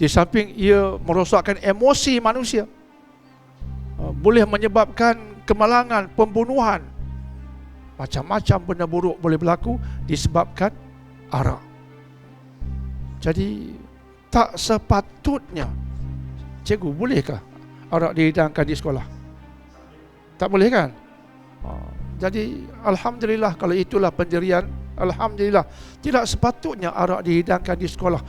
Di samping ia merosakkan emosi manusia. Uh, boleh menyebabkan kemalangan, pembunuhan. Macam-macam benda buruk boleh berlaku disebabkan arak. Jadi tak sepatutnya Cikgu bolehkah arak dihidangkan di sekolah? Tak boleh kan? Uh, jadi Alhamdulillah kalau itulah pendirian Alhamdulillah Tidak sepatutnya arak dihidangkan di sekolah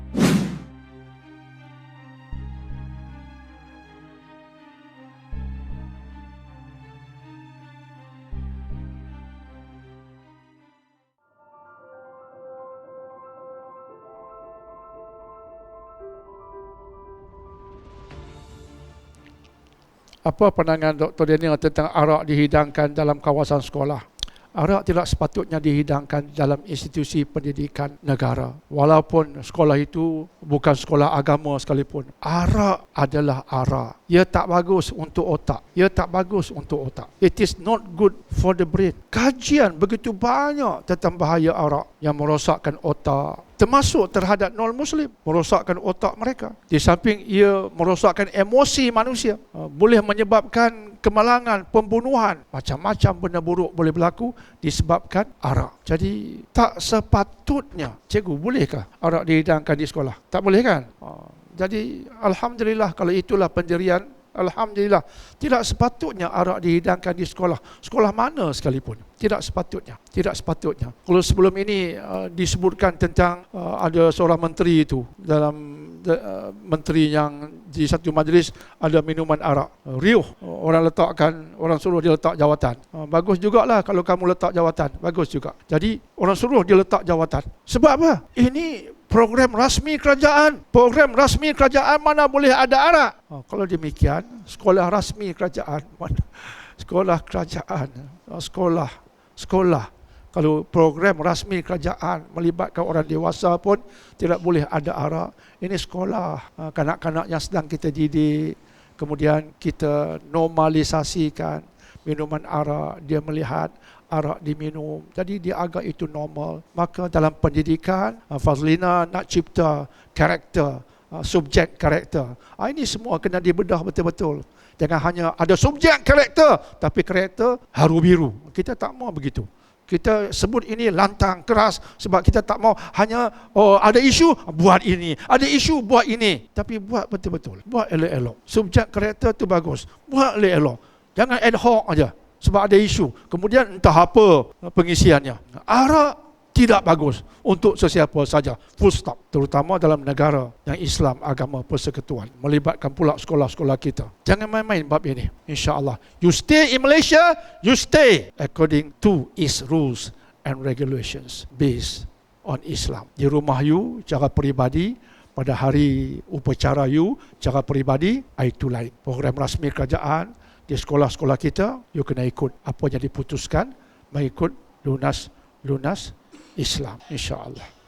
Apa pandangan Dr. Daniel tentang arak dihidangkan dalam kawasan sekolah? Arak tidak sepatutnya dihidangkan dalam institusi pendidikan negara. Walaupun sekolah itu bukan sekolah agama sekalipun. Arak adalah arak. Ia tak bagus untuk otak. Ia tak bagus untuk otak. It is not good for the brain. Kajian begitu banyak tentang bahaya arak yang merosakkan otak, termasuk terhadap non-Muslim, merosakkan otak mereka. Di samping ia merosakkan emosi manusia, uh, boleh menyebabkan kemalangan, pembunuhan, macam-macam benda buruk boleh berlaku disebabkan arak. Jadi tak sepatutnya, cikgu bolehkah arak dihidangkan di sekolah? Tak boleh kan? Uh, jadi Alhamdulillah kalau itulah pendirian Alhamdulillah. Tidak sepatutnya arak dihidangkan di sekolah. Sekolah mana sekalipun? Tidak sepatutnya Tidak sepatutnya. Kalau sebelum ini uh, disebutkan tentang uh, Ada seorang menteri itu Dalam uh, menteri yang di satu majlis Ada minuman arak. Uh, Riuh. Orang letakkan Orang suruh dia letak jawatan. Uh, Bagus jugalah kalau kamu letak jawatan. Bagus juga. Jadi orang suruh dia letak jawatan. Sebab apa? Ini program rasmi kerajaan. Program rasmi kerajaan mana boleh ada arak? Oh, kalau demikian, sekolah rasmi kerajaan mana? Sekolah kerajaan, oh, sekolah, sekolah. Kalau program rasmi kerajaan melibatkan orang dewasa pun tidak boleh ada arak. Ini sekolah, ah, kanak-kanak yang sedang kita didik. Kemudian kita normalisasikan minuman arak. Dia melihat arak diminum. Jadi dia agak itu normal. Maka dalam pendidikan, uh, Fazlina nak cipta karakter, uh, subjek karakter. Ah, ini semua kena dibedah betul-betul. Jangan hanya ada subjek karakter, tapi karakter haru biru. Kita tak mau begitu. Kita sebut ini lantang, keras sebab kita tak mau hanya oh, ada isu, buat ini. Ada isu, buat ini. Tapi buat betul-betul. Buat elok-elok. Subjek karakter tu bagus. Buat elok-elok. Jangan ad hoc aja sebab ada isu. Kemudian entah apa pengisiannya. Arak tidak bagus untuk sesiapa saja. Full stop. Terutama dalam negara yang Islam agama persekutuan. Melibatkan pula sekolah-sekolah kita. Jangan main-main bab ini. InsyaAllah. You stay in Malaysia, you stay according to its rules and regulations based on Islam. Di rumah you, cara peribadi, pada hari upacara you, cara peribadi, itu lain. Program rasmi kerajaan, di sekolah-sekolah kita, you kena ikut apa yang diputuskan, mengikut lunas lunas Islam, insya Allah.